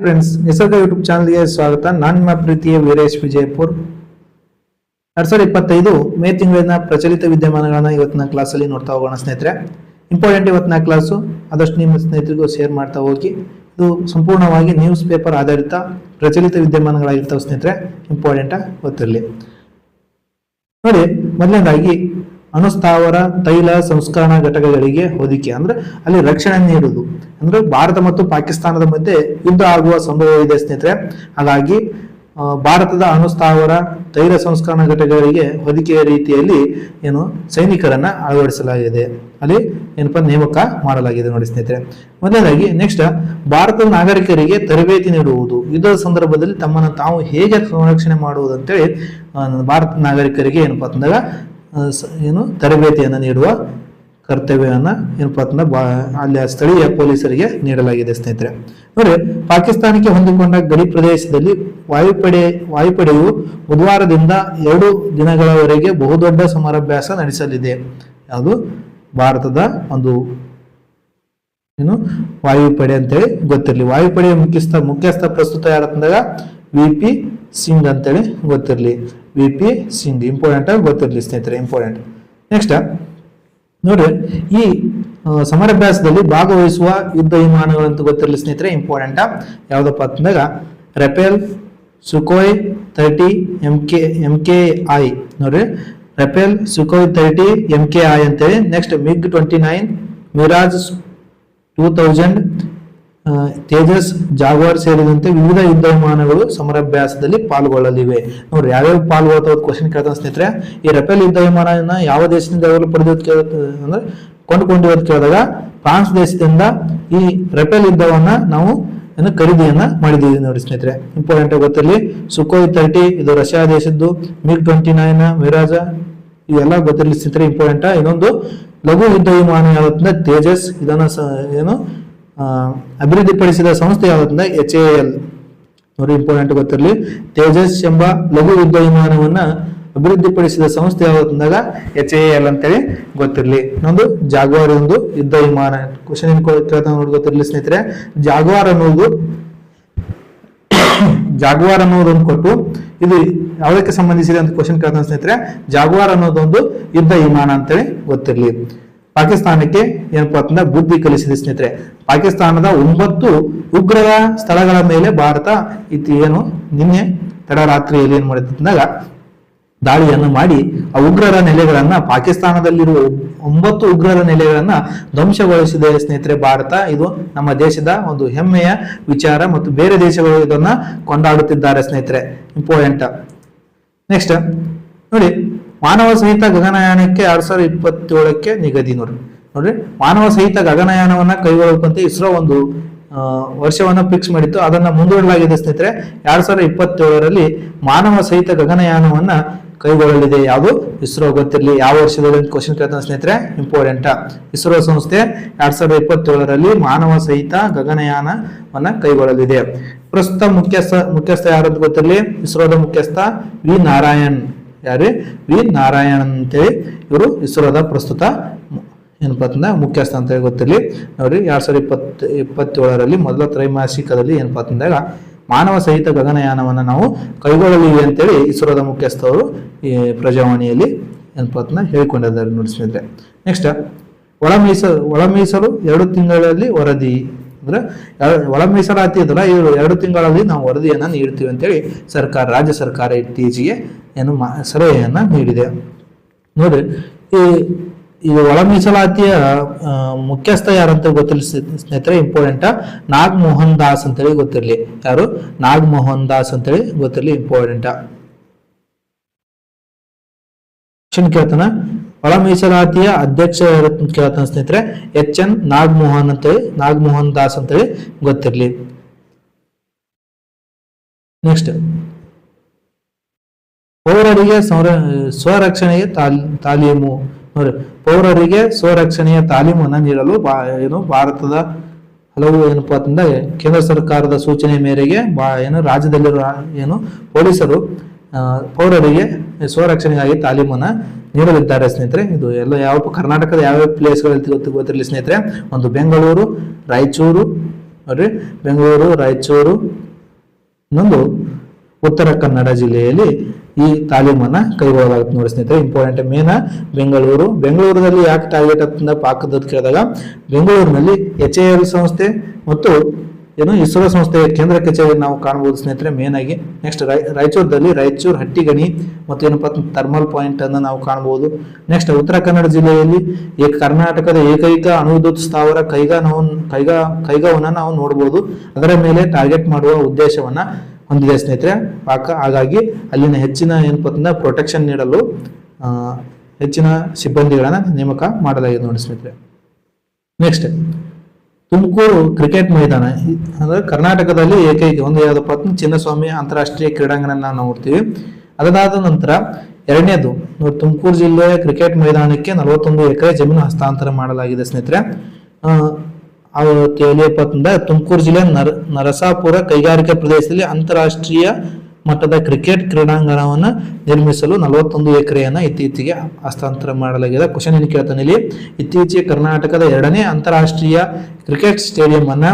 Friends ನಿಸರ್ಗ YouTube ಚಾನಲ್ಗೆ ಸ್ವಾಗತ. ನಾನು ನಿಮ್ಮ ಪ್ರೀತಿಯ ವೀರೇಶ್ ವಿಜಯಪುರ್. ಎರಡ್ ಸಾವಿರದ ಇಪ್ಪತ್ತೈದು ಮೇ ತಿಂಗಳಿನ ಪ್ರಚಲಿತ ವಿದ್ಯಮಾನಗಳನ್ನ ಇವತ್ತಿನ ಕ್ಲಾಸಲ್ಲಿ ನೋಡ್ತಾ ಹೋಗೋಣ, ಸ್ನೇಹಿತರೆ. ಇಂಪಾರ್ಟೆಂಟ್ ಇವತ್ತಿನ ಕ್ಲಾಸು ಆದಷ್ಟು ನಿಮ್ಮ ಸ್ನೇಹಿತರಿಗೂ ಶೇರ್ ಮಾಡ್ತಾ ಹೋಗಿ. ಇದು ಸಂಪೂರ್ಣವಾಗಿ ನ್ಯೂಸ್ ಪೇಪರ್ ಆಧಾರಿತ ಪ್ರಚಲಿತ ವಿದ್ಯಮಾನಗಳಾಗಿರ್ತಾವೆ, ಸ್ನೇಹಿತರೆ. ಇಂಪಾರ್ಟೆಂಟ್ ಗೊತ್ತಿರಲಿ. ನೋಡಿ, ಮೊದಲನೇದಾಗಿ ಅಣುಸ್ಥಾವರ ತೈಲ, ಸಂಸ್ಕರಣಾ ಘಟಕಗಳಿಗೆ ಹೊದಿಕೆ. ಅಂದ್ರೆ ಅಲ್ಲಿ ರಕ್ಷಣೆ ನೀಡುವುದು. ಅಂದ್ರೆ ಭಾರತ ಮತ್ತು ಪಾಕಿಸ್ತಾನದ ಮಧ್ಯೆ ಯುದ್ಧ ಆಗುವ ಸಂಭವ ಇದೆ ಸ್ನೇಹಿತರೆ. ಹಾಗಾಗಿ ಭಾರತದ ಅಣುಸ್ಥಾವರ ತೈಲ, ಸಂಸ್ಕರಣಾ ಘಟಕಗಳಿಗೆ ಹೊದಿಕೆಯ ರೀತಿಯಲ್ಲಿ ಏನು ಸೈನಿಕರನ್ನ ಅಳವಡಿಸಲಾಗಿದೆ. ಅಲ್ಲಿ ಏನಪ್ಪ, ನೇಮಕ ಮಾಡಲಾಗಿದೆ ನೋಡಿ ಸ್ನೇಹಿತರೆ. ಮೊದಲನೇದಾಗಿ ನೆಕ್ಸ್ಟ್ ಭಾರತದ ನಾಗರಿಕರಿಗೆ ತರಬೇತಿ ನೀಡುವುದು. ಯುದ್ಧದ ಸಂದರ್ಭದಲ್ಲಿ ತಮ್ಮನ್ನು ತಾವು ಹೇಗೆ ಸಂರಕ್ಷಣೆ ಮಾಡುವುದು ಅಂತೇಳಿ ಭಾರತದ ನಾಗರಿಕರಿಗೆ ಏನಪ್ಪಾ ಸ- ಏನು ತರಬೇತಿಯನ್ನು ನೀಡುವ ಕರ್ತವ್ಯವನ್ನು ಏನಪ್ಪ ಅಂತಂದ್ರೆ ಬಾ ಅಲ್ಲಿ ಸ್ಥಳೀಯ ಪೊಲೀಸರಿಗೆ ನೀಡಲಾಗಿದೆ, ಸ್ನೇಹಿತರೆ. ನೋಡಿ, ಪಾಕಿಸ್ತಾನಕ್ಕೆ ಹೊಂದಿಕೊಂಡ ಗಡಿ ಪ್ರದೇಶದಲ್ಲಿ ವಾಯುಪಡೆ, ವಾಯುಪಡೆಯು ಬುಧವಾರದಿಂದ ಎರಡು ದಿನಗಳವರೆಗೆ ಬಹುದೊಡ್ಡ ಸಮರಾಭ್ಯಾಸ ನಡೆಸಲಿದೆ. ಅದು ಭಾರತದ ಒಂದು ಏನು? ವಾಯುಪಡೆ ಅಂತೇಳಿ ಗೊತ್ತಿರಲಿ. ವಾಯುಪಡೆಯ ಮುಖ್ಯಸ್ಥ ಮುಖ್ಯಸ್ಥ ಪ್ರಸ್ತುತ ಯಾರಂದಾಗ ವಿ ಪಿ ಸಿಂಗ್ ಅಂತೇಳಿ ಗೊತ್ತಿರಲಿ. ವಿ ಪಿ ಸಿಂಗ್ ಇಂಪಾರ್ಟೆಂಟ್ ಗೊತ್ತಿರಲಿ ಸ್ನೇಹಿತರೆ ಇಂಪಾರ್ಟೆಂಟ್ ನೆಕ್ಸ್ಟ್ ನೋಡ್ರಿ, ಈ ಸಮರಾಭ್ಯಾಸದಲ್ಲಿ ಭಾಗವಹಿಸುವ ಯುದ್ಧ ವಿಮಾನಗಳಂತ ಗೊತ್ತಿರಲಿ ಸ್ನೇಹಿತರೆ ಇಂಪಾರ್ಟೆಂಟ್ ಯಾವ್ದಪ್ಪ ಅಂತಂದಾಗ Rafale Sukhoi thirty M K M K I ನೋಡ್ರಿ Rafale Sukhoi thirty M K I ಅಂತೇಳಿ. Next MiG twenty nine Mirage two thousand Tejas, Jaguar ಸೇರಿದಂತೆ ವಿವಿಧ ಯುದ್ಧ ವಿಮಾನಗಳು ಸಮರಾಭ್ಯಾಸದಲ್ಲಿ ಪಾಲ್ಗೊಳ್ಳಲಿವೆ. ನೋಡ್ರಿ, ಯಾವ್ಯಾವ ಪಾಲ್ಗೊಳ್ತಾವ ಕ್ವಶನ್ ಕೇಳ್ತಾನೆ ಸ್ನೇಹಿತರೆ. ಈ ರಫೇಲ್ ಯುದ್ಧ ವಿಮಾನ ಯಾವ ದೇಶದಿಂದ ಯಾವಾಗಲೂ ಪಡೆದ ಅಂದ್ರೆ ಕೊಂಡುಕೊಂಡಿರೋದು ಕೇಳಿದಾಗ, ಫ್ರಾನ್ಸ್ ದೇಶದಿಂದ ಈ ರಫೇಲ್ ಯುದ್ಧವನ್ನ ನಾವು ಏನು ಖರೀದಿಯನ್ನ ಮಾಡಿದ್ದೀವಿ ನೋಡಿ ಸ್ನೇಹಿತರೆ. ಇಂಪಾರ್ಟೆಂಟ್ ಗೊತ್ತಿರಲಿ ಸುಖೋಯ್ ತರ್ಟಿ ಇದು ರಷ್ಯಾ ದೇಶದ್ದು ಮಿಗ್ ಟ್ವೆಂಟಿ ನೈನ್ ಮಿರಾಜ ಇವೆಲ್ಲ ಗೊತ್ತಿರಲಿ ಸ್ನೇಹಿತರೆ ಇಂಪಾರ್ಟೆಂಟ್ ಇನ್ನೊಂದು ಲಘು ಯುದ್ಧ ವಿಮಾನ ಯಾವತ್ತಿಂದ ತೇಜಸ್, ಇದನ್ನ ಏನು ಅಭಿವೃದ್ಧಿಪಡಿಸಿದ ಸಂಸ್ಥೆ ಯಾವುದಂದ್ರೆ ಎಚ್ ಎ ಎಲ್ ನೋಡಿ ಇಂಪಾರ್ಟೆಂಟ್ ಗೊತ್ತಿರಲಿ. ತೇಜಸ್ ಎಂಬ ಲಘು ಯುದ್ಧ ವಿಮಾನವನ್ನ ಅಭಿವೃದ್ಧಿಪಡಿಸಿದ ಸಂಸ್ಥೆ ಯಾವತ್ತಿಂದಾಗ ಎಚ್ ಎ ಎಲ್ ಅಂತೇಳಿ ಗೊತ್ತಿರಲಿ. ಇನ್ನೊಂದು ಜಾಗ್ವಾರ್ ಒಂದು ಯುದ್ಧ ವಿಮಾನ ಕ್ವಶನ್ ಏನ್ ಕೇಳ್ತಾ ನೋಡಿ ಗೊತ್ತಿರಲಿ ಸ್ನೇಹಿತರೆ. ಜಾಗ್ವಾರ್ ಅನ್ನೋದು ಜಾಗ್ವಾರ್ ಅನ್ನೋದೊಂದು ಕೊಟ್ಟು, ಇದು ಯಾವುದಕ್ಕೆ ಸಂಬಂಧಿಸಿದೆ ಅಂತ ಕ್ವಶನ್ ಕೇಳ್ತಾನೆ ಸ್ನೇಹಿತರೆ. ಜಾಗ್ವಾರ್ ಅನ್ನೋದೊಂದು ಯುದ್ಧ ವಿಮಾನ ಅಂತೇಳಿ ಗೊತ್ತಿರಲಿ. ಪಾಕಿಸ್ತಾನಕ್ಕೆ ಏನಪ್ಪಾ ಅಂತಂದ್ರೆ ಬುದ್ಧಿ ಕಲಿಸಿದೆ ಸ್ನೇಹಿತರೆ. ಪಾಕಿಸ್ತಾನದ ಒಂಬತ್ತು ಉಗ್ರರ ಸ್ಥಳಗಳ ಮೇಲೆ ಭಾರತ ಇತ್ತು ಏನು ನಿನ್ನೆ ತಡರಾತ್ರಿಯಲ್ಲಿ ಏನ್ ಮಾಡಿದಾಗ ದಾಳಿಯನ್ನು ಮಾಡಿ ಆ ಉಗ್ರರ ನೆಲೆಗಳನ್ನ ಪಾಕಿಸ್ತಾನದಲ್ಲಿರುವ ಒಂಬತ್ತು ಉಗ್ರರ ನೆಲೆಗಳನ್ನ ಧ್ವಂಸಗೊಳಿಸಿದೆ ಸ್ನೇಹಿತರೆ ಭಾರತ. ಇದು ನಮ್ಮ ದೇಶದ ಒಂದು ಹೆಮ್ಮೆಯ ವಿಚಾರ ಮತ್ತು ಬೇರೆ ದೇಶಗಳು ಇದನ್ನ ಕೊಂಡಾಡುತ್ತಿದ್ದಾರೆ ಸ್ನೇಹಿತರೆ. ಇಂಪಾರ್ಟೆಂಟ್ ನೆಕ್ಸ್ಟ್ ನೋಡಿ ಮಾನವ ಸಹಿತ ಗಗನಯಾನಕ್ಕೆ ಎರಡ್ ಸಾವಿರದ ಇಪ್ಪತ್ತೇಳಕ್ಕೆ ನಿಗದಿ ನೋಡ್ರಿ. ನೋಡ್ರಿ, ಮಾನವ ಸಹಿತ ಗಗನಯಾನವನ್ನ ಕೈಗೊಳ್ಳುವಂತೆ ಇಸ್ರೋ ಒಂದು ವರ್ಷವನ್ನು ಫಿಕ್ಸ್ ಮಾಡಿತ್ತು. ಅದನ್ನ ಮುಂದೂಡಲಾಗಿದೆ ಸ್ನೇಹಿತರೆ, ಎರಡ್ ಸಾವಿರದ ಇಪ್ಪತ್ತೇಳರಲ್ಲಿ ಮಾನವ ಸಹಿತ ಗಗನಯಾನವನ್ನ ಕೈಗೊಳ್ಳಲಿದೆ. ಯಾವುದು? ಇಸ್ರೋ ಗೊತ್ತಿರಲಿ. ಯಾವ ವರ್ಷದಲ್ಲಿ ಕ್ವಶನ್ ಕೇಳ್ತಾನೆ ಸ್ನೇಹಿತರೆ ಇಂಪಾರ್ಟೆಂಟ್ ಇಸ್ರೋ ಸಂಸ್ಥೆ ಎರಡ್ ಸಾವಿರದ ಇಪ್ಪತ್ತೇಳರಲ್ಲಿ ಮಾನವ ಸಹಿತ ಗಗನಯಾನವನ್ನ ಕೈಗೊಳ್ಳಲಿದೆ. ಪ್ರಸ್ತುತ ಮುಖ್ಯಸ್ಥ ಮುಖ್ಯಸ್ಥ ಯಾರು ಅಂತ ಗೊತ್ತಿರಲಿ? ಇಸ್ರೋದ ಮುಖ್ಯಸ್ಥ ವಿ ನಾರಾಯಣ್. ಯಾರು? ವಿ. ನಾರಾಯಣ್ ಅಂತೇಳಿ. ಇವರು ಇಸ್ರೋದ ಪ್ರಸ್ತುತ ಏನಪ್ಪ ಅಂತಂದ್ರೆ ಮುಖ್ಯಸ್ಥ ಅಂತೇಳಿ ಗೊತ್ತಿರಲಿ. ನೋಡ್ರಿ, ಎರಡ್ ಸಾವಿರದ ಇಪ್ಪತ್ತು, ಇಪ್ಪತ್ತೇಳರಲ್ಲಿ ಮೊದಲ ತ್ರೈಮಾಸಿಕದಲ್ಲಿ ಏನಪ್ಪಾ ಅಂತಂದಾಗ ಮಾನವ ಸಹಿತ ಗಗನಯಾನವನ್ನು ನಾವು ಕೈಗೊಳ್ಳಲಿವೆ ಅಂತೇಳಿ ಇಸ್ರೋದ ಮುಖ್ಯಸ್ಥರು ಈ ಪ್ರಜಾವಾಣಿಯಲ್ಲಿ ಏನಪ್ಪ ಅಂತಂದ್ರೆ ಹೇಳಿಕೊಂಡಿದ್ದಾರೆ ನೋಡಿ ಸ್ನೇಹಿತರೆ. ನೆಕ್ಸ್ಟ್ ಒಳ ಮೀಸಲು ಒಳ ಮೀಸಲು ಎರಡು ತಿಂಗಳಲ್ಲಿ ವರದಿ. ಅಂದ್ರೆ ಒಳ ಮೀಸಲಾತಿ ಇದಲ್ಲ ಇವರು ಎರಡು ತಿಂಗಳಲ್ಲಿ ನಾವು ವರದಿಯನ್ನ ನೀಡ್ತೀವಿ ಅಂತೇಳಿ ಸರ್ಕಾರ, ರಾಜ್ಯ ಸರ್ಕಾರ ಇತ್ತೀಚೆಗೆ ಏನು ಸಲಹೆಯನ್ನ ನೀಡಿದೆ. ನೋಡ್ರಿ ಈ ಈ ಒಳ ಮೀಸಲಾತಿಯ ಮುಖ್ಯಸ್ಥ ಯಾರಂತ ಗೊತ್ತಿಲ್ಲ ಸ್ನೇ- ಸ್ನೇಹಿತರೆ ಇಂಪಾರ್ಟೆಂಟ್ ನಾಗ್ ಮೋಹನ್ ದಾಸ್ ಅಂತೇಳಿ ಗೊತ್ತಿರಲಿ. ಯಾರು? ನಾಗ್ ಮೋಹನ್ ದಾಸ್ ಅಂತೇಳಿ ಗೊತ್ತಿರಲಿ ಇಂಪಾರ್ಟೆಂಟ್ ಕೇಳ್ತಾನ. ಒಳ ಮೀಸಲಾತಿಯ ಅಧ್ಯಕ್ಷ ಕೇಳ್ತಾನೆ ಸ್ನೇಹಿತರೆ, ಎಚ್ ಎನ್ ನಾಗಮೋಹನ್ ಅಂತೇಳಿ, ನಾಗಮೋಹನ್ ದಾಸ್ ಅಂತೇಳಿ ಗೊತ್ತಿರಲಿ. ನೆಕ್ಸ್ಟ್ ಪೌರರಿಗೆ ಸಂರ- ಸ್ವರಕ್ಷಣೆಯ ತಾಲ್- ತಾಲೀಮು. ನೋಡಿ, ಪೌರರಿಗೆ ಸ್ವರಕ್ಷಣೆಯ ತಾಲೀಮನ್ನು ನೀಡಲು ಬಾ, ಏನು ಭಾರತದ ಹಲವು ಏನಪ್ಪಾ ಅಂತಂದ್ರೆ ಕೇಂದ್ರ ಸರ್ಕಾರದ ಸೂಚನೆ ಮೇರೆಗೆ ಬಾ, ಏನು ರಾಜ್ಯದಲ್ಲಿರುವ, ಏನು ಪೊಲೀಸರು ಪೌರರಿಗೆ ಸ್ವರಕ್ಷಣೆಗಾಗಿ ತಾಲೀಮನ್ನ ನೀಡಲಿದ್ದಾರೆ ಸ್ನೇಹಿತರೆ. ಇದು ಎಲ್ಲ ಯಾವ ಕರ್ನಾಟಕದ ಯಾವ್ಯಾವ ಪ್ಲೇಸ್ಗಳಲ್ಲಿ ಗೊತ್ತು ಗೊತ್ತಿರಲಿ ಸ್ನೇಹಿತರೆ. ಒಂದು ಬೆಂಗಳೂರು, ರಾಯಚೂರು, ನೋಡ್ರಿ. ಬೆಂಗಳೂರು, ರಾಯಚೂರು, ಇನ್ನೊಂದು ಉತ್ತರ ಕನ್ನಡ ಜಿಲ್ಲೆಯಲ್ಲಿ ಈ ತಾಲೀಮನ್ನ ಕೈಗೊಳ್ಳಲಾಗುತ್ತೆ ನೋಡಿ ಸ್ನೇಹಿತರೆ. ಇಂಪಾರ್ಟೆಂಟ್ ಮೇನ ಬೆಂಗಳೂರು. ಬೆಂಗಳೂರಿನಲ್ಲಿ ಯಾಕೆ ಟಾರ್ಗೆಟ್ ಅಂತ ಪಾಕದ ಕೇಳಿದಾಗ, ಬೆಂಗಳೂರಿನಲ್ಲಿ ಎಚ್ ಎ ಎಲ್ ಸಂಸ್ಥೆ ಮತ್ತು ಏನು ಇಸ್ರೋ ಸಂಸ್ಥೆಯ ಕೇಂದ್ರ ಕಚೇರಿ ನಾವು ಕಾಣಬಹುದು ಸ್ನೇಹಿತರೆ ಮೇನ್ ಆಗಿ. ನೆಕ್ಸ್ಟ್ ರಾಯಚೂರದಲ್ಲಿ ರಾಯಚೂರು ಹಟ್ಟಿಗಣಿ ಮತ್ತು ಏನಪ್ಪಾ ಥರ್ಮಲ್ ಪಾಯಿಂಟ್ ಅನ್ನು ನಾವು ಕಾಣಬಹುದು. ನೆಕ್ಸ್ಟ್ ಉತ್ತರ ಕನ್ನಡ ಜಿಲ್ಲೆಯಲ್ಲಿ ಕರ್ನಾಟಕದ ಏಕೈಕ ಅಣುವಿದ್ಯುತ್ ಸ್ಥಾವರ ಕೈಗಾ ನಾವು ಕೈಗಾ ಕೈಗಾವನ್ನು ನಾವು ನೋಡಬಹುದು ಅದರ ಮೇಲೆ ಟಾರ್ಗೆಟ್ ಮಾಡುವ ಉದ್ದೇಶವನ್ನ ಹೊಂದಿದೆ ಸ್ನೇಹಿತರೆ. ಪಾಕ, ಹಾಗಾಗಿ ಅಲ್ಲಿನ ಹೆಚ್ಚಿನ ಏನಪ್ಪಾ ಪ್ರೊಟೆಕ್ಷನ್ ನೀಡಲು ಹೆಚ್ಚಿನ ಸಿಬ್ಬಂದಿಗಳನ್ನು ನೇಮಕ ಮಾಡಲಾಗಿದೆ ನೋಡಿ ಸ್ನೇಹಿತರೆ. ನೆಕ್ಸ್ಟ್ ತುಮಕೂರು ಕ್ರಿಕೆಟ್ ಮೈದಾನ ಅಂದ್ರೆ ಕರ್ನಾಟಕದಲ್ಲಿ ಏಕೈಕ ಒಂದು ಯಾವುದಪ್ಪ ಚಿನ್ನಸ್ವಾಮಿ ಅಂತಾರಾಷ್ಟ್ರೀಯ ಕ್ರೀಡಾಂಗಣ ನಾವು ನೋಡ್ತೀವಿ. ಅದಾದ ನಂತರ ಎರಡನೇದು ತುಮಕೂರು ಜಿಲ್ಲೆಯ ಕ್ರಿಕೆಟ್ ಮೈದಾನಕ್ಕೆ ನಲವತ್ತೊಂದು ಎಕರೆ ಜಮೀನು ಹಸ್ತಾಂತರ ಮಾಡಲಾಗಿದೆ ಸ್ನೇಹಿತರೆ. ತುಮಕೂರು ಜಿಲ್ಲೆ ನರ ನರಸಾಪುರ ಕೈಗಾರಿಕಾ ಪ್ರದೇಶದಲ್ಲಿ ಅಂತಾರಾಷ್ಟ್ರೀಯ ಮಟ್ಟದ ಕ್ರಿಕೆಟ್ ಕ್ರೀಡಾಂಗಣವನ್ನು ನಿರ್ಮಿಸಲು ನಲವತ್ತೊಂದು ಎಕರೆಯನ್ನು ಇತ್ತೀಚೆಗೆ ಹಸ್ತಾಂತರ ಮಾಡಲಾಗಿದೆ. ಕ್ವಶನ್ ಏನು ಕೇಳ್ತಾನೆ ಇಲ್ಲಿ ಇತ್ತೀಚೆಗೆ ಕರ್ನಾಟಕದ ಎರಡನೇ ಅಂತಾರಾಷ್ಟ್ರೀಯ ಕ್ರಿಕೆಟ್ ಸ್ಟೇಡಿಯಂ ಅನ್ನ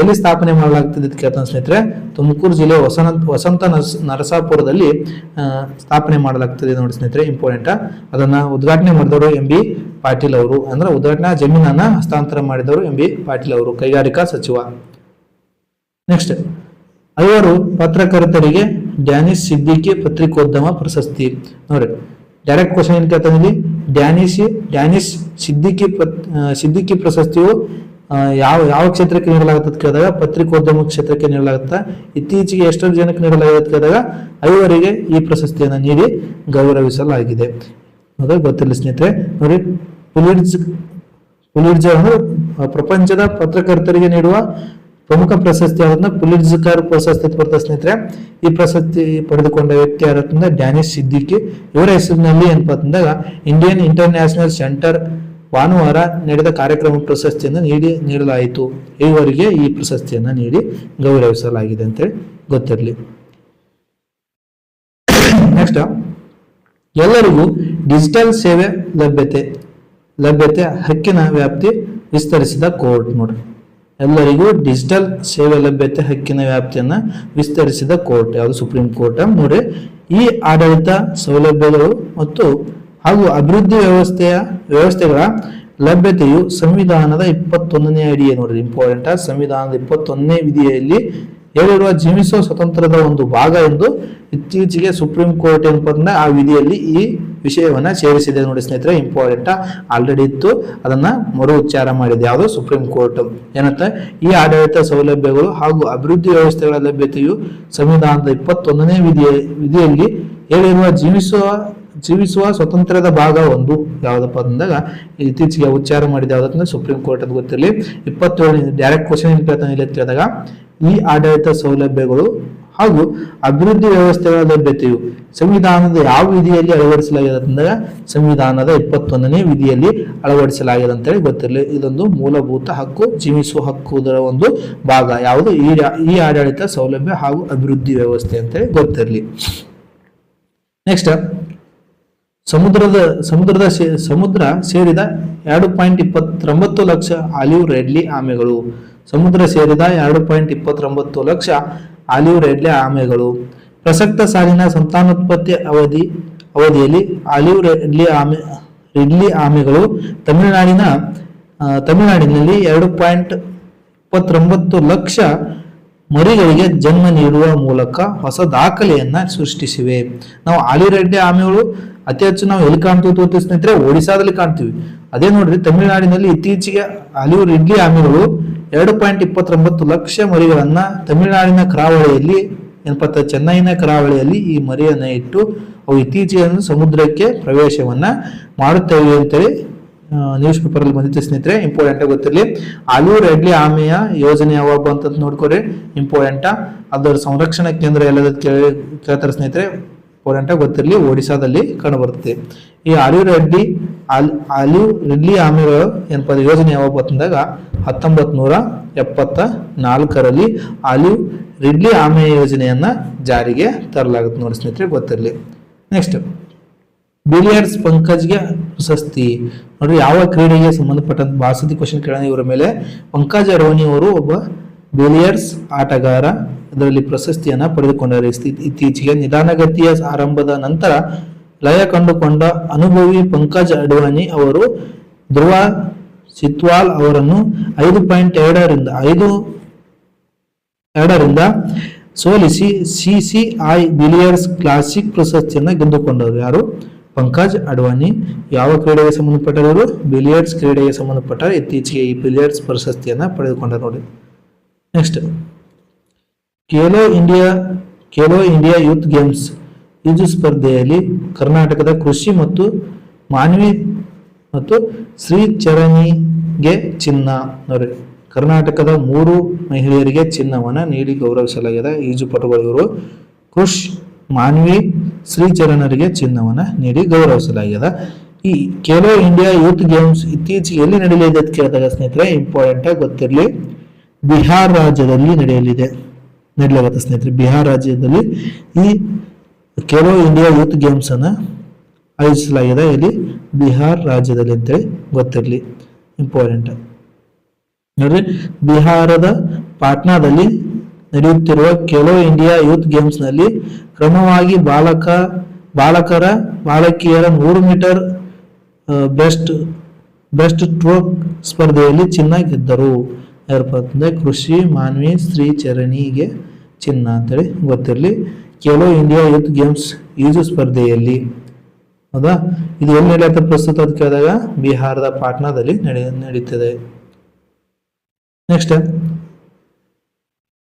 ಎಲ್ಲಿ ಸ್ಥಾಪನೆ ಮಾಡಲಾಗ್ತದೆ ಕೇಳ್ತಾನೆ ಸ್ನೇಹಿತರೆ? ತುಮಕೂರು ಜಿಲ್ಲೆ ವಸಂತ ವಸಂತ ನರಸ, ನರಸಾಪುರದಲ್ಲಿ ಸ್ಥಾಪನೆ ಮಾಡಲಾಗ್ತದೆ ನೋಡಿ ಸ್ನೇಹಿತರೆ ಇಂಪಾರ್ಟೆಂಟ್ ಅದನ್ನ ಉದ್ಘಾಟನೆ ಮಾಡಿದವರು ಎಂ ಬಿ ಪಾಟೀಲ್ ಅವರು. ಅಂದ್ರೆ ಉದ್ಘಾಟನಾ ಜಮೀನನ್ನ ಹಸ್ತಾಂತರ ಮಾಡಿದವರು ಎಂ ಬಿ ಪಾಟೀಲ್ ಅವರು, ಕೈಗಾರಿಕಾ ಸಚಿವ. ನೆಕ್ಸ್ಟ್ ಐವರು ಪತ್ರಕರ್ತರಿಗೆ ಡ್ಯಾನಿಶ್ ಸಿದ್ದಿಕಿ ಪತ್ರಿಕೋದ್ಯಮ ಪ್ರಶಸ್ತಿ ನೋಡ್ರಿ ಡೈರೆಕ್ಟ್ ಕ್ವಶನ್ ಏನ್ ಕೇಳ್ತಾನೆ ಡ್ಯಾನಿಸ್ ಡ್ಯಾನಿಶ್ ಸಿದ್ದಿಕಿ ಪತ್ ಸಿದ್ದಿಕಿ ಪ್ರಶಸ್ತಿಯು ಯಾವ ಯಾವ ಕ್ಷೇತ್ರಕ್ಕೆ ನೀಡಲಾಗುತ್ತೆ ಕೇಳಿದಾಗ ಪತ್ರಿಕೋದ್ಯಮ ಕ್ಷೇತ್ರಕ್ಕೆ ನೀಡಲಾಗುತ್ತೆ. ಇತ್ತೀಚೆಗೆ ಎಷ್ಟೊಂದು ಜನಕ್ಕೆ ನೀಡಲಾಗಿದೆ ಅಂತ ಕೇಳಿದಾಗ ಐವರಿಗೆ ಈ ಪ್ರಶಸ್ತಿಯನ್ನು ನೀಡಿ ಗೌರವಿಸಲಾಗಿದೆ. ಗೊತ್ತಿಲ್ಲ ಸ್ನೇಹಿತರೆ. ನೋಡಿ ಪುಲಿಡ್ಜ್ ಪುಲಿಡ್ಜ್ ಅಂದ್ರೆ ಪ್ರಪಂಚದ ಪತ್ರಕರ್ತರಿಗೆ ನೀಡುವ ಪ್ರಮುಖ ಪ್ರಶಸ್ತಿ ಯಾವ್ದನ್ನ ಪುಲಿಟ್ಜಕರ್ ಪ್ರಶಸ್ತಿ ಪಡೆದ ಸ್ನೇಹಿತರೆ, ಈ ಪ್ರಶಸ್ತಿ ಪಡೆದುಕೊಂಡ ವ್ಯಕ್ತಿ ಯಾರತ್ತಂದ್ರೆ ಡ್ಯಾನಿಶ್ ಸಿದ್ದಿಕಿ. ಇವರ ಹೆಸರಿನಲ್ಲಿ ಏನಪ್ಪಾ ಅಂತಂದಾಗ ಇಂಡಿಯನ್ ಇಂಟರ್ನ್ಯಾಷನಲ್ ಸೆಂಟರ್ ಭಾನುವಾರ ನಡೆದ ಕಾರ್ಯಕ್ರಮ ಪ್ರಶಸ್ತಿಯನ್ನು ನೀಡಿ, ನೀಡಲಾಯಿತು. ಇವರಿಗೆ ಈ ಪ್ರಶಸ್ತಿಯನ್ನು ನೀಡಿ ಗೌರವಿಸಲಾಗಿದೆ ಅಂತೇಳಿ ಗೊತ್ತಿರಲಿ. ನೆಕ್ಸ್ಟ್ ಎಲ್ಲರಿಗೂ ಡಿಜಿಟಲ್ ಸೇವೆ ಲಭ್ಯತೆ ಲಭ್ಯತೆ ಹಕ್ಕಿನ ವ್ಯಾಪ್ತಿ ವಿಸ್ತರಿಸಿದ ಕೋರ್ಟ್ ನೋಡ್ರಿ. ಎಲ್ಲರಿಗೂ ಡಿಜಿಟಲ್ ಸೇವೆ ಲಭ್ಯತೆ ಹಕ್ಕಿನ ವ್ಯಾಪ್ತಿಯನ್ನು ವಿಸ್ತರಿಸಿದ ಕೋರ್ಟ್, ಯಾವುದು ಸುಪ್ರೀಂ ಕೋರ್ಟ್ ನೋಡಿ, ಈ ಆಡಳಿತ ಸೌಲಭ್ಯಗಳು ಮತ್ತು ಹಾಗೂ ಅಭಿವೃದ್ಧಿ ವ್ಯವಸ್ಥೆಯ ವ್ಯವಸ್ಥೆಗಳ ಲಭ್ಯತೆಯು ಸಂವಿಧಾನದ ಇಪ್ಪತ್ತೊಂದನೇ ಅಡಿಯೇ ನೋಡ್ರಿ ಇಂಪಾರ್ಟೆಂಟ್ ಸಂವಿಧಾನದ ಇಪ್ಪತ್ತೊಂದನೇ ವಿಧಿಯಲ್ಲಿ ಹೇಳಿರುವ ಜೀವಿಸುವ ಸ್ವತಂತ್ರದ ಒಂದು ಭಾಗ ಎಂದು ಇತ್ತೀಚೆಗೆ ಸುಪ್ರೀಂ ಕೋರ್ಟ್ ಏನಪ್ಪ ಆ ವಿಧಿಯಲ್ಲಿ ಈ ವಿಷಯವನ್ನ ಸೇರಿಸಿದೆ ನೋಡಿ ಸ್ನೇಹಿತರೆ ಇಂಪಾರ್ಟೆಂಟ್ ಆಲ್ರೆಡಿ ಇತ್ತು. ಅದನ್ನ ಮರು ಉಚ್ಚಾರ ಮಾಡಿದೆ. ಯಾವುದು ಸುಪ್ರೀಂ ಕೋರ್ಟ್. ಏನಂತ, ಈ ಆಡಳಿತ ಸೌಲಭ್ಯಗಳು ಹಾಗೂ ಅಭಿವೃದ್ಧಿ ವ್ಯವಸ್ಥೆಗಳ ಲಭ್ಯತೆಯು ಸಂವಿಧಾನದ ಇಪ್ಪತ್ತೊಂದನೇ ವಿಧಿಯ ವಿಧಿಯಲ್ಲಿ ಹೇಳಿರುವ ಜೀವಿಸುವ ಜೀವಿಸುವ ಸ್ವತಂತ್ರದ ಭಾಗ ಒಂದು. ಯಾವುದಪ್ಪ ಅಂದಾಗ, ಇತ್ತೀಚೆಗೆ ಉಚ್ಚಾರ ಮಾಡಿದ. ಯಾವ್ದಂದ್ರೆ ಸುಪ್ರೀಂ ಕೋರ್ಟ್ ಅದು ಗೊತ್ತಿರಲಿ. ಇಪ್ಪತ್ತೇಳನೇ ಡೈರೆಕ್ಟ್ ಕ್ವಶನ್ ಕೇಳ್ತಾನೆ ಇಲ್ಲಿ ಅಂತ ಕೇಳಿದಾಗ, ಈ ಆಡಳಿತ ಸೌಲಭ್ಯಗಳು ಹಾಗೂ ಅಭಿವೃದ್ಧಿ ವ್ಯವಸ್ಥೆಗಳ ಲಭ್ಯತೆಯು ಸಂವಿಧಾನದ ಯಾವ ವಿಧಿಯಲ್ಲಿ ಅಳವಡಿಸಲಾಗಿದೆ ಅಂದಾಗ ಸಂವಿಧಾನದ ಇಪ್ಪತ್ತೊಂದನೇ ವಿಧಿಯಲ್ಲಿ ಅಳವಡಿಸಲಾಗಿದೆ ಅಂತೇಳಿ ಗೊತ್ತಿರಲಿ. ಇದೊಂದು ಮೂಲಭೂತ ಹಕ್ಕು, ಜೀವಿಸುವ ಹಕ್ಕುದರ ಒಂದು ಭಾಗ. ಯಾವುದು? ಈ ಈ ಆಡಳಿತ ಸೌಲಭ್ಯ ಹಾಗೂ ಅಭಿವೃದ್ಧಿ ವ್ಯವಸ್ಥೆ ಅಂತೇಳಿ ಗೊತ್ತಿರಲಿ. ನೆಕ್ಸ್ಟ್ ಸಮುದ್ರದ ಸಮುದ್ರದ ಸಮುದ್ರ ಸೇರಿದ ಎರಡು ಪಾಯಿಂಟ್ ಇಪ್ಪತ್ತೊಂಬತ್ತು ಲಕ್ಷ ಆಲಿವ್ ರೆಡ್ಲಿ ಆಮೆಗಳು. ಸಮುದ್ರ ಸೇರಿದ ಎರಡು ಪಾಯಿಂಟ್ ಇಪ್ಪತ್ತೊಂಬತ್ತು ಲಕ್ಷ ಆಲಿವ್ ರೆಡ್ಲೆ ಆಮೆಗಳು. ಪ್ರಸಕ್ತ ಸಾಲಿನ ಸಂತಾನೋತ್ಪತ್ತಿ ಅವಧಿ ಅವಧಿಯಲ್ಲಿ ಆಲಿವ್ ರೆಡ್ಲಿ ಆಮೆ ರೆಡ್ಲಿ ಆಮೆಗಳು ತಮಿಳುನಾಡಿನ ತಮಿಳುನಾಡಿನಲ್ಲಿ ಎರಡು ಪಾಯಿಂಟ್ ಇಪ್ಪತ್ತೊಂಬತ್ತು ಲಕ್ಷ ಮರಿಗಳಿಗೆ ಜನ್ಮ ನೀಡುವ ಮೂಲಕ ಹೊಸ ದಾಖಲೆಯನ್ನ ಸೃಷ್ಟಿಸಿವೆ. ನಾವು ಆಲಿವ್ ಆಲಿರೆಡ್ಡಿ ಆಮೆಗಳು ಅತಿ ಹೆಚ್ಚು ನಾವು ಎಲ್ಲಿ ಕಾಣ್ತೀವಿ ಸ್ನೇಹಿತರೆ ಒಡಿಸಾದಲ್ಲಿ ಕಾಣ್ತೀವಿ. ಅದೇ ನೋಡ್ರಿ ತಮಿಳುನಾಡಿನಲ್ಲಿ ಇತ್ತೀಚೆಗೆ ಅಲಿಯೂರು ಇಡ್ಲಿ ಆಮೆಗಳು ಎರಡು ಪಾಯಿಂಟ್ ಇಪ್ಪತ್ತೊಂಬತ್ತು ಲಕ್ಷ ಮರಿಗಳನ್ನ ತಮಿಳುನಾಡಿನ ಕರಾವಳಿಯಲ್ಲಿ ಏನಪ್ಪ ಚೆನ್ನೈನ ಕರಾವಳಿಯಲ್ಲಿ ಈ ಮರಿಯನ್ನ ಇಟ್ಟು ಅವು ಇತ್ತೀಚೆಗೆ ಸಮುದ್ರಕ್ಕೆ ಪ್ರವೇಶವನ್ನ ಮಾಡುತ್ತವೆ ಅಂತೇಳಿ ನ್ಯೂಸ್ ಪೇಪರ್ ಅಲ್ಲಿ ಬಂದಿತ್ತು ಸ್ನೇಹಿತರೆ ಇಂಪಾರ್ಟೆಂಟ್ ಗೊತ್ತಿರಲಿ. ಆಲಿವ್ ರೆಡ್ಲಿ ಆಮೆಯ ಯೋಜನೆ ಯಾವಾಗ ಅಂತ ನೋಡ್ಕೊರಿ ಇಂಪಾರ್ಟೆಂಟ್ ಅದರ ಸಂರಕ್ಷಣಾ ಕೇಂದ್ರ ಎಲ್ಲದ ಕೇಳಿ ಕೇಳ್ತಾರೆ ಸ್ನೇಹಿತರೆ. ಇಂಪಾರ್ಟೆಂಟ್ ಗೊತ್ತಿರಲಿ ಒಡಿಸಾದಲ್ಲಿ ಕಂಡುಬರುತ್ತೆ ಈ ಆಲಿವ್ ರೆಡ್ಡಿ ಆಲ್ ಆಲಿವ್ ರೆಡ್ಲಿ ಆಮೆಗಳು ಏನಪ್ಪ ಯೋಜನೆ ಯಾವಾಗ ಬಂದಾಗ ಹತ್ತೊಂಬತ್ ನೂರ ಎಪ್ಪತ್ತ ನಾಲ್ಕರಲ್ಲಿ ಆಲಿವ್ ರಿಡ್ಲಿ ಆಮೆ ಯೋಜನೆಯನ್ನ ಜಾರಿಗೆ ತರಲಾಗುತ್ತೆ ನೋಡಿ ಸ್ನೇಹಿತರೆ, ಗೊತ್ತಿರಲಿ. ನೆಕ್ಸ್ಟ್ ಬಿಲಿಯರ್ಡ್ಸ್ ಪಂಕಜ್ಗೆ ಪ್ರಶಸ್ತಿ. ನೋಡ್ರಿ ಯಾವ ಕ್ರೀಡೆಗೆ ಸಂಬಂಧಪಟ್ಟಂತ ಬಾಸದಿ ಕ್ವಶನ್ ಕೇಳೋಣ ಇವರ ಮೇಲೆ. ಪಂಕಜ ರೋನಿ ಅವರು ಒಬ್ಬ ಬಿಲಿಯರ್ಸ್ ಆಟಗಾರ, ಅದರಲ್ಲಿ ಪ್ರಶಸ್ತಿಯನ್ನು ಪಡೆದುಕೊಂಡರೆ ಇತ್ತೀಚೆಗೆ ನಿಧಾನಗತಿಯ ಆರಂಭದ ನಂತರ ಲಯ ಕಂಡುಕೊಂಡ ಅನುಭವಿ ಪಂಕಜ್ ಅಡ್ವಾಣಿ ಅವರು ಧ್ರುವ ಸಿತ್ವಾಲ್ ಅವರನ್ನು ಐದು ಪಾಯಿಂಟ್ ಎರಡರಿಂದ, ಐದು ಎರಡರಿಂದ ಸೋಲಿಸಿ ಸಿಸಿಐ ಬಿಲಿಯರ್ಸ್ ಕ್ಲಾಸಿಕ್ ಪ್ರಶಸ್ತಿಯನ್ನು ಗೆದ್ದುಕೊಂಡವರು ಯಾರು? ಪಂಕಜ್ ಅಡ್ವಾಣಿ. ಯಾವ ಕ್ರೀಡೆಗೆ ಸಂಬಂಧಪಟ್ಟವರು? ಬಿಲಿಯರ್ಡ್ಸ್ ಕ್ರೀಡೆಗೆ ಸಂಬಂಧಪಟ್ಟ ಇತ್ತೀಚೆಗೆ ಈ ಬಿಲಿಯರ್ಡ್ಸ್ ಪ್ರಶಸ್ತಿಯನ್ನು ಪಡೆದುಕೊಂಡರು ನೋಡಿ. Next Khelo India Khelo India youth games ಈಜು ಸ್ಪರ್ಧೆಯಲ್ಲಿ ಕರ್ನಾಟಕದ ಕೃಷಿ ಮತ್ತು ಮಾನವಿ ಮತ್ತು ಶ್ರೀ ಚರಣಿಗೆ ಚಿನ್ನ. ಕರ್ನಾಟಕದ ಮೂರು ಮಹಿಳೆಯರಿಗೆ ಚಿನ್ನವನ್ನು ನೀಡಿ ಗೌರವಿಸಲಾಗಿದೆ. ಈಜುಪಟುಗಳು ಇವರು ಕೃಷ್, ಮಾನ್ವಿ ಶ್ರೀಚರಣರಿಗೆ ಚಿನ್ನವನ್ನು ನೀಡಿ ಗೌರವಿಸಲಾಗಿದೆ. ಈ ಖೇಲೋ ಇಂಡಿಯಾ ಯೂತ್ ಗೇಮ್ಸ್ ಇತ್ತೀಚೆಗೆ ಎಲ್ಲಿ ನಡೆಯಲಿದೆ ಅಂತ ಕೇಳಿದಾಗ ಸ್ನೇಹಿತರೆ ಇಂಪಾರ್ಟೆಂಟ್ ಆಗಿ ಗೊತ್ತಿರಲಿ. ಬಿಹಾರ್ ರಾಜ್ಯದಲ್ಲಿ ನಡೆಯಲಿದೆ. ನಡೆಯಲಾಗುತ್ತೆ ಸ್ನೇಹಿತರೆ, ಬಿಹಾರ್ ರಾಜ್ಯದಲ್ಲಿ ಈ ಕೆಲವು ಇಂಡಿಯಾ ಯೂತ್ ಗೇಮ್ಸ್ ಅನ್ನ ಆಯೋಜಿಸಲಾಗಿದೆ. ಇಲ್ಲಿ ಬಿಹಾರ್ ರಾಜ್ಯದಲ್ಲಿ ಅಂತೇಳಿ ಗೊತ್ತಿರಲಿ. ಇಂಪಾರ್ಟೆಂಟ್ ನೋಡ್ರಿ, ಬಿಹಾರದ ಪಾಟ್ನಾದಲ್ಲಿ ನಡೆಯುತ್ತಿರುವ ಖೇಲೋ ಇಂಡಿಯಾ ಯೂತ್ ಗೇಮ್ಸ್ನಲ್ಲಿ ಕ್ರಮವಾಗಿ ಬಾಲಕ, ಬಾಲಕರ, ಬಾಲಕಿಯರ ನೂರು ಮೀಟರ್ ಬೆಸ್ಟ್ ಬೆಸ್ಟ್ ಟ್ರೋಕ್ ಸ್ಪರ್ಧೆಯಲ್ಲಿ ಚಿನ್ನ ಗೆದ್ದರು. ಅಂತಂದ್ರೆ ಕೃಷಿ ಮಾನ್ವಿ ಶ್ರೀ ಚರಣಿಗೆ ಚಿನ್ನ ಅಂತೇಳಿ ಗೊತ್ತಿರಲಿ? ಕೆಲೋ ಇಂಡಿಯಾ ಯೂತ್ ಗೇಮ್ಸ್ ಈಜು ಸ್ಪರ್ಧೆಯಲ್ಲಿ. ಹೌದಾ? ಇದು ಎಲ್ಲಿ ನಡೆಯುತ್ತೆ ಪ್ರಸ್ತುತ ಅಂತ ಕೇಳಿದಾಗ ಬಿಹಾರದ ಪಾಟ್ನಾದಲ್ಲಿ ನಡೆ, ನಡೀತದೆ. ನೆಕ್ಸ್ಟ್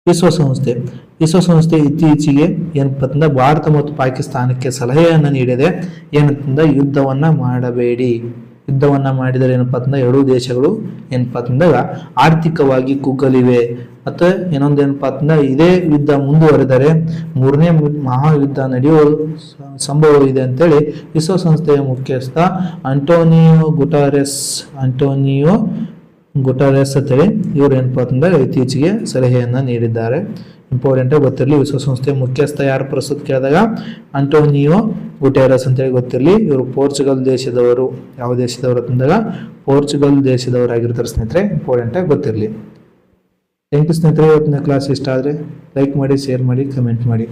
ವಿಶ್ವಸಂಸ್ಥೆ. ವಿಶ್ವಸಂಸ್ಥೆ ಇತ್ತೀಚೆಗೆ ಏನಪ್ಪ ಅಂತಂದ್ರೆ ಭಾರತ ಮತ್ತು ಪಾಕಿಸ್ತಾನಕ್ಕೆ ಸಲಹೆಯನ್ನು ನೀಡಿದೆ. ಏನಂತಂದ ಯುದ್ಧವನ್ನ ಮಾಡಬೇಡಿ. ಯುದ್ಧವನ್ನ ಮಾಡಿದರೆ ಏನಪ್ಪಾ ಅಂತಂದ್ರೆ ಎರಡೂ ದೇಶಗಳು ಏನಪ್ಪಾ ಅಂತಂದಾಗ ಆರ್ಥಿಕವಾಗಿ ಕುಗ್ಗಲಿವೆ. ಮತ್ತು ಇನ್ನೊಂದು ಏನಪ್ಪಾ ಅಂತಂದ್ರೆ ಇದೇ ಯುದ್ಧ ಮುಂದುವರೆದರೆ ಮೂರನೇ ಮಹಾಯುದ್ಧ ನಡೆಯುವ ಸಂಭವ ಇದೆ ಅಂತೇಳಿ ವಿಶ್ವಸಂಸ್ಥೆಯ ಮುಖ್ಯಸ್ಥ ಅಂಟೋನಿಯೋ ಗುಟಾರೆಸ್, ಅಂಟೋನಿಯೋ ಗುಟಾರೆಸ್ ಅಂತೇಳಿ ಇವರು ಏನಪ್ಪ ಅಂತಂದ್ರೆ ಇತ್ತೀಚೆಗೆ ಸಲಹೆಯನ್ನು ನೀಡಿದ್ದಾರೆ. ಇಂಪಾರ್ಟೆಂಟ್ ಗೊತ್ತಿರಲಿ ವಿಶ್ವಸಂಸ್ಥೆ ಮುಖ್ಯಸ್ಥ ಯಾರು ಪ್ರಸ್ತುತ ಕೇಳಿದಾಗ ಅಂಟೋನಿಯೋ ಗುಟೇರಸ್ ಅಂತೇಳಿ ಗೊತ್ತಿರಲಿ, ಇವರು ಪೋರ್ಚುಗಲ್ ದೇಶದವರು. ಯಾವ ದೇಶದವರು ಅಂತಂದಾಗ ಪೋರ್ಚುಗಲ್ ದೇಶದವರಾಗಿರ್ತಾರೆ ಸ್ನೇಹಿತರೆ ಇಂಪಾರ್ಟೆಂಟ್ ಆಗಿ ಗೊತ್ತಿರಲಿ. ಥ್ಯಾಂಕ್ ಯು ಸ್ನೇಹಿತರೆ, ಇವತ್ತಿನ ಕ್ಲಾಸ್ ಇಷ್ಟ ಆದರೆ ಲೈಕ್ ಮಾಡಿ ಶೇರ್ ಮಾಡಿ ಕಮೆಂಟ್ ಮಾಡಿ.